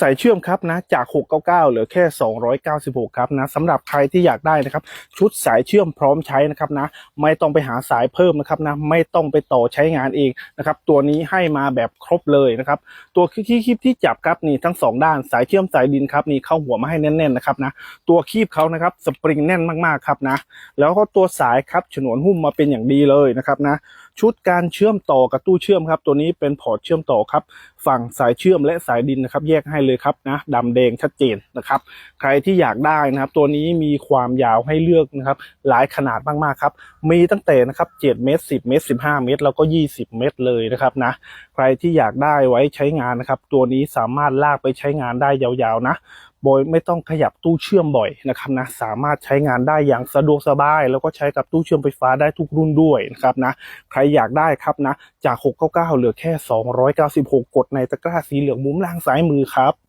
สายเชื่อมครับนะจาก 699 เหลือแค่ 296 ครับนะสำหรับใครที่อยากได้นะครับชุดสายเชื่อมพร้อมใช้นะครับนะไม่ต้องไปหาสายเพิ่มนะครับนะไม่ต้องไปต่อใช้งานเองนะครับตัวนี้ให้มาแบบครบเลยนะครับตัวคีบคีบที่จับครับนี่ทั้งสองด้านสายเชื่อมสายดินครับนี่เข้าหัวมาให้แน่นๆนะครับนะตัวคีบเขานะครับสปริงแน่นมากๆครับนะแล้วก็ตัวสายครับฉนวนหุ้มมาเป็นอย่างดีเลยนะครับนะ ชุดการเชื่อมต่อกับตู้เชื่อมครับ ตัวนี้เป็นพอร์ตเชื่อมต่อครับ ฝั่งสายเชื่อมและสายดินนะครับ แยกให้เลยครับนะดำแดงชัดเจนนะครับ ใครที่อยากได้นะครับ ตัวนี้มีความยาวให้เลือกนะครับ หลายขนาดมากๆครับ มีตั้งแต่นะครับ7เมตร10 เมตร 15 เมตร แล้วก็ 20 เมตรเลยนะครับนะ ใครที่อยากได้ไว้ใช้งานนะครับ ตัวนี้สามารถลากไปใช้งานได้ยาวๆนะ โดยไม่ต้องขยับตู้เชื่อมบ่อยนะครับนะสามารถใช้งานได้อย่างสะดวกสบาย แล้วก็ใช้กับตู้เชื่อมไฟฟ้าได้ทุกรุ่นด้วยนะครับนะใครอยากได้ครับนะจาก 699 เหลือแค่ 296 กดในตะกร้าสีเหลืองมุมล่างซ้ายมือครับ